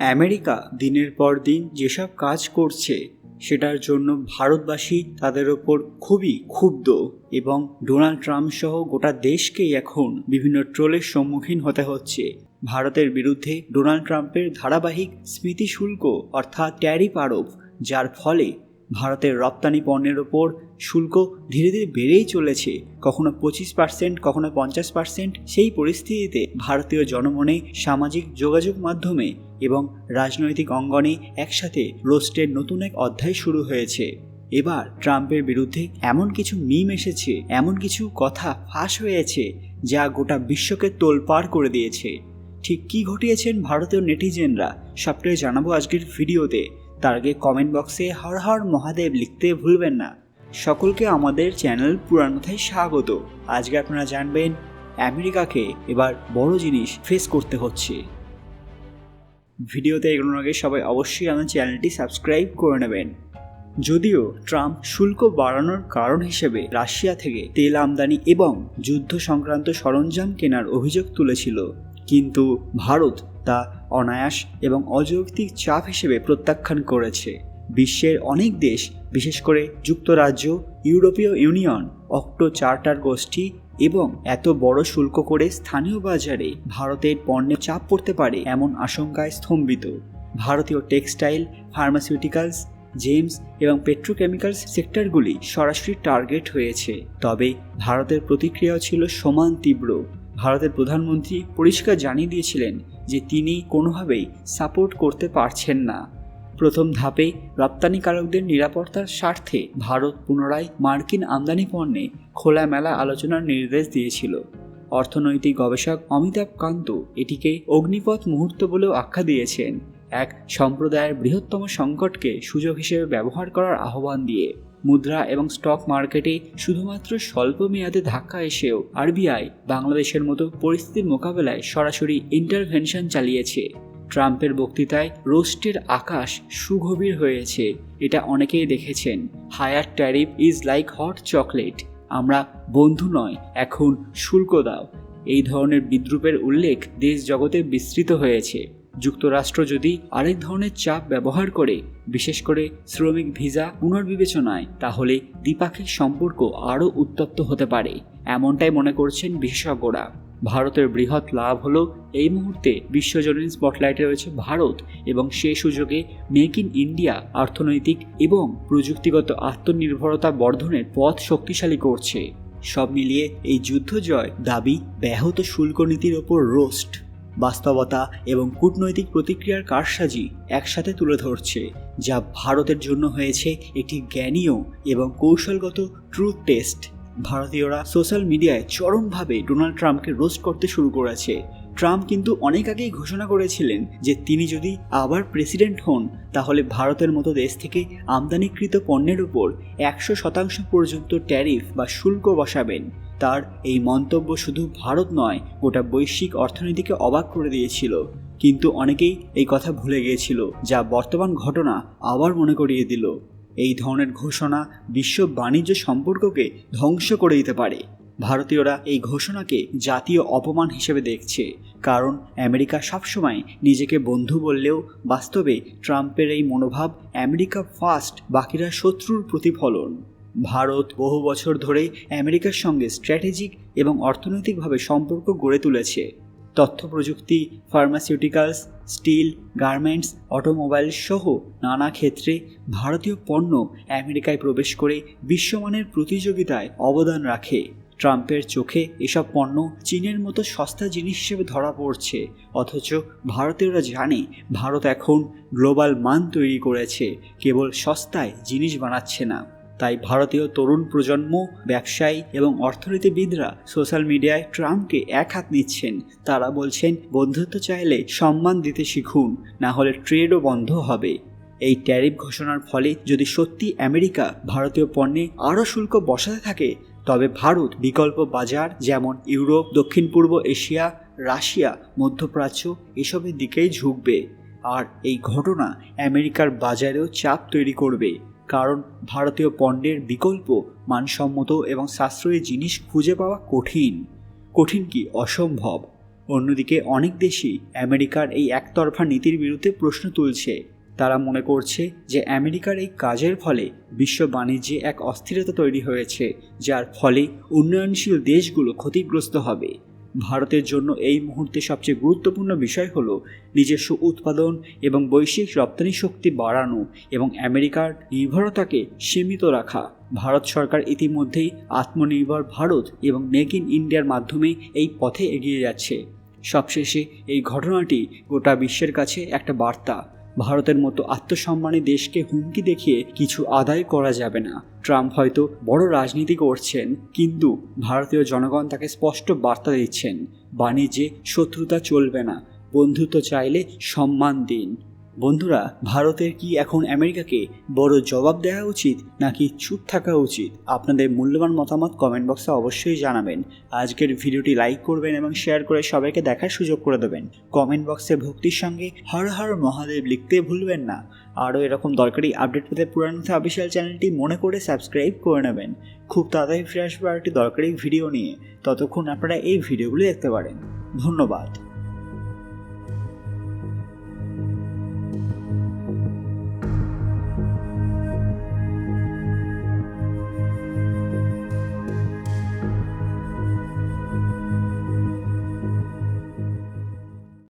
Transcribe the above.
America দিনের পর দিন যেসব কাজ করছে, সেটার জন্য ভারতবাসী তাদের ওপর খুবই ক্ষুব্ধ এবং ডোনাল্ড ট্রাম্প সহ গোটা দেশকেই এখন বিভিন্ন ট্রোলের সম্মুখীন হতে হচ্ছে। ভারতের বিরুদ্ধে ডোনাল্ড ট্রাম্পের ধারাবাহিক স্মৃতিশুল্ক অর্থাৎ ট্যারিফ আরোপ, যার ফলে ভারতের রপ্তানি পণ্যের ওপর শুল্ক ধীরে ধীরে বেড়েই চলেছে। কখনো পঁচিশ পার্সেন্ট কখনো পঞ্চাশ পার্সেন্ট সেই পরিস্থিতিতে ভারতীয় জনমনে সামাজিক যোগাযোগ মাধ্যমে এবং রাজনৈতিক অঙ্গনে একসাথে রোস্টের নতুন এক অধ্যায় শুরু হয়েছে। এবার ট্রাম্পের বিরুদ্ধে এমন কিছু মিম এসেছে, এমন কিছু কথা ফাঁস হয়েছে যা গোটা বিশ্বকে তোলপাড় করে দিয়েছে। ঠিক কী ঘটিয়েছেন ভারতীয় নেটিজেনরা, সবটাই জানাব আজকের ভিডিওতে। তার আগে কমেন্ট বক্সে হর হর মহাদেব লিখতে ভুলবেন না। সকলকে আমাদের চ্যানেল পুরানোথায় স্বাগত। আজকে আপনারা জানবেন আমেরিকাকে এবার বড় জিনিস ফেস করতে হচ্ছে। ভিডিওতে এগোনোর আগে সবাই অবশ্যই আমার চ্যানেলটি সাবস্ক্রাইব করে নেবেন। যদিও ট্রাম্প শুল্ক বাড়ানোর কারণ হিসেবে রাশিয়া থেকে তেল আমদানি এবং যুদ্ধ সংক্রান্ত সরঞ্জাম কেনার অভিযোগ তুলেছিল। কিন্তু ভারত তা অনায়াস এবং অযৌক্তিক চাপ হিসেবে প্রত্যাখ্যান করেছে। বিশ্বের অনেক দেশ, বিশেষ করে যুক্তরাজ্য, ইউরোপীয় ইউনিয়ন, অক্টো চার্টার গোষ্ঠী এবং এত বড় শুল্ক করে স্থানীয় বাজারে ভারতের পণ্যে চাপ পড়তে পারে এমন আশঙ্কায় স্তম্ভিত। ভারতীয় টেক্সটাইল, ফার্মাসিউটিক্যালস, জেমস এবং পেট্রোকেমিক্যালস সেক্টরগুলি সরাসরি টার্গেট হয়েছে। তবে ভারতের প্রতিক্রিয়াও ছিল সমান তীব্র। ভারতের প্রধানমন্ত্রী পরিষ্কার জানিয়ে দিয়েছিলেন যে তিনি কোনোভাবেই সাপোর্ট করতে পারছেন না। প্রথম ধাপে রপ্তানিকারকদের নিরাপত্তার স্বার্থে ভারত পুনরায় মার্কিন আমদানি পণ্যে খোলামেলা আলোচনার নির্দেশ দিয়েছিল। অর্থনৈতিক গবেষক অমিতাভ কান্ত এটিকে অগ্নিপথ মুহূর্ত বলেও আখ্যা দিয়েছেন। এক সম্প্রদায়ের বৃহত্তম সংকটকে সুযোগ হিসেবে ব্যবহার করার আহ্বান দিয়ে। মুদ্রা এবং স্টক মার্কেটে শুধুমাত্র স্বল্প মেয়াদে ধাক্কা এসেও আরবিআই বাংলাদেশের মতো পরিস্থিতির মোকাবেলায় সরাসরি ইন্টারভেনশন চালিয়েছে। ট্রাম্পের বক্তৃতায় রোস্টের আকাশ সুগভীর হয়েছে, এটা অনেকেই দেখেছেন। Higher tariff is like hot chocolate, আমরা বন্ধু নয়, এখন শুল্ক দাও। এই ধরনের বিদ্রুপের উল্লেখ দেশ জগতে বিস্তৃত হয়েছে। যুক্তরাষ্ট্র যদি আরেক ধরনের চাপ ব্যবহার করে, বিশেষ করে শ্রমিক ভিসা পুনর্বিবেচনায়, তাহলে দ্বিপাক্ষিক সম্পর্ক আরও উত্তপ্ত হতে পারে, এমনটাই মনে করছেন বিশেষজ্ঞরা। ভারতের বৃহৎ লাভ হলো এই মুহূর্তে বিশ্বজনীন স্পটলাইটে রয়েছে ভারত এবং সে সুযোগে মেক ইন ইন্ডিয়া অর্থনৈতিক এবং প্রযুক্তিগত আত্মনির্ভরতা বর্ধনের পথ শক্তিশালী করছে। সব মিলিয়ে এই যুদ্ধ জয় দাবি ব্যাহত শুল্ক নীতির ওপর রোস্ট। বাস্তবতা এবং কূটনৈতিক প্রতিক্রিয়ার কারসাজি একসাথে তুলে ধরছে, যা ভারতের জন্য হয়েছে একটি জ্ঞানীয় এবং কৌশলগত ট্রুথ টেস্ট ভারতীয়রা সোশ্যাল মিডিয়ায় চরমভাবে ডোনাল্ড ট্রাম্পকে রোস্ট করতে শুরু করেছে। ট্রাম্প কিন্তু অনেক আগেই ঘোষণা করেছিলেন যে তিনি যদি আবার প্রেসিডেন্ট হন, তাহলে ভারতের মতো দেশ থেকে আমদানিকৃত পণ্যের উপর একশো শতাংশ পর্যন্ত ট্যারিফ বা শুল্ক বসাবেন। তার এই মন্তব্য শুধু ভারত নয়, গোটা বৈশ্বিক অর্থনীতিকে অবাক করে দিয়েছিল। কিন্তু অনেকেই এই কথা ভুলে গিয়েছিল, যা বর্তমান ঘটনা আবার মনে করিয়ে দিল। এই ধরনের ঘোষণা বিশ্ব বাণিজ্য সম্পর্ককে ধ্বংস করে দিতে পারে। ভারতীয়রা এই ঘোষণাকে জাতীয় অপমান হিসেবে দেখছে, কারণ আমেরিকা সবসময় নিজেকে বন্ধু বললেও বাস্তবে ট্রাম্পের এই মনোভাব আমেরিকা ফার্স্ট বাকিরা শত্রুর প্রতিফলন। ভারত বহু বছর ধরে আমেরিকার সঙ্গে স্ট্র্যাটেজিক এবং অর্থনৈতিকভাবে সম্পর্ক গড়ে তুলেছে। তথ্য প্রযুক্তি ফার্মাসিউটিক্যালস স্টিল গার্মেন্টস অটোমোবাইল সহ নানা ক্ষেত্রে ভারতীয় পণ্য আমেরিকায় প্রবেশ করে বিশ্বমানের প্রতিযোগিতায় অবদান রাখে। ট্রাম্পের চোখে এসব পণ্য চীনের মতো সস্তা জিনিস হিসেবে ধরা পড়ছে, অথচ ভারতীয়রা জানে ভারত এখন গ্লোবাল মান তৈরি করেছে, কেবল সস্তায় জিনিস বানাচ্ছে না। তাই ভারতীয় তরুণ প্রজন্ম, ব্যবসায়ী এবং অর্থনীতিবিদরা সোশ্যাল মিডিয়ায় ট্রাম্পকে এক হাত নিচ্ছেন। তারা বলছেন, বন্ধুত্ব চাইলে সম্মান দিতে শিখুন, না হলে ট্রেডও বন্ধ হবে। এই ট্যারিফ ঘোষণার ফলে যদি সত্যি আমেরিকা ভারতীয় পণ্যে আরও শুল্ক বসাতে থাকে, তবে ভারত বিকল্প বাজার যেমন ইউরোপ, দক্ষিণ পূর্ব এশিয়া, রাশিয়া, মধ্যপ্রাচ্য এসবের দিকেই ঝুঁকবে। আর এই ঘটনা আমেরিকার বাজারেও চাপ তৈরি করবে। কারণ ভারতীয় পণ্যের বিকল্প, মানসম্মত এবং সাশ্রয়ী জিনিস খুঁজে পাওয়া কঠিন। কঠিন কি? অসম্ভব। অন্যদিকে অনেক দেশই আমেরিকার এই একতরফা নীতির বিরুদ্ধে প্রশ্ন তুলছে। তারা মনে করছে যে আমেরিকার এই কাজের ফলে বিশ্ব বাণিজ্যে এক অস্থিরতা তৈরি হয়েছে, যার ফলে উন্নয়নশীল দেশগুলো ক্ষতিগ্রস্ত হবে। ভারতের জন্য এই মুহূর্তে সবচেয়ে গুরুত্বপূর্ণ বিষয় হল নিজস্ব উৎপাদন এবং বৈশ্বিক রপ্তানি শক্তি বাড়ানো এবং আমেরিকার নির্ভরতাকে সীমিত রাখা। ভারত সরকার ইতিমধ্যেই আত্মনির্ভর ভারত এবং মেক ইন ইন্ডিয়ার মাধ্যমে এই পথে এগিয়ে যাচ্ছে। সবশেষে এই ঘটনাটি গোটা বিশ্বের কাছে একটা বার্তা। ভারতের মতো আত্মসম্মানী দেশকে হুমকি দেখিয়ে কিছু আদায় করা যাবে না। ট্রাম্প হয়তো বড় রাজনীতি করছেন, কিন্তু ভারতীয় জনগণ তাকে স্পষ্ট বার্তা দিচ্ছেন বাণিজ্যে শত্রুতা চলবে না, বন্ধুত্ব চাইলে সম্মান দিন। বন্ধুরা, ভারতের কি এখন আমেরিকাকে বড় জবাব দেওয়া উচিত নাকি চুপ থাকা উচিত? আপনাদের মূল্যবান মতামত কমেন্ট বক্সে অবশ্যই জানাবেন। আজকের ভিডিওটি লাইক করবেন এবং শেয়ার করে সবাইকে দেখার সুযোগ করে দেবেন। কমেন্ট বক্সে ভক্তির সঙ্গে হর হর মহাদেব লিখতে ভুলবেন না। আরও এরকম দরকারি আপডেট পেতে পুরানো অফিসিয়াল চ্যানেলটি মনে করে সাবস্ক্রাইব করে নেবেন। খুব তাড়াতাড়ি ফিরে আসবে আর একটি দরকারি ভিডিও নিয়ে। ততক্ষণ আপনারা এই ভিডিওগুলি দেখতে পারেন। ধন্যবাদ।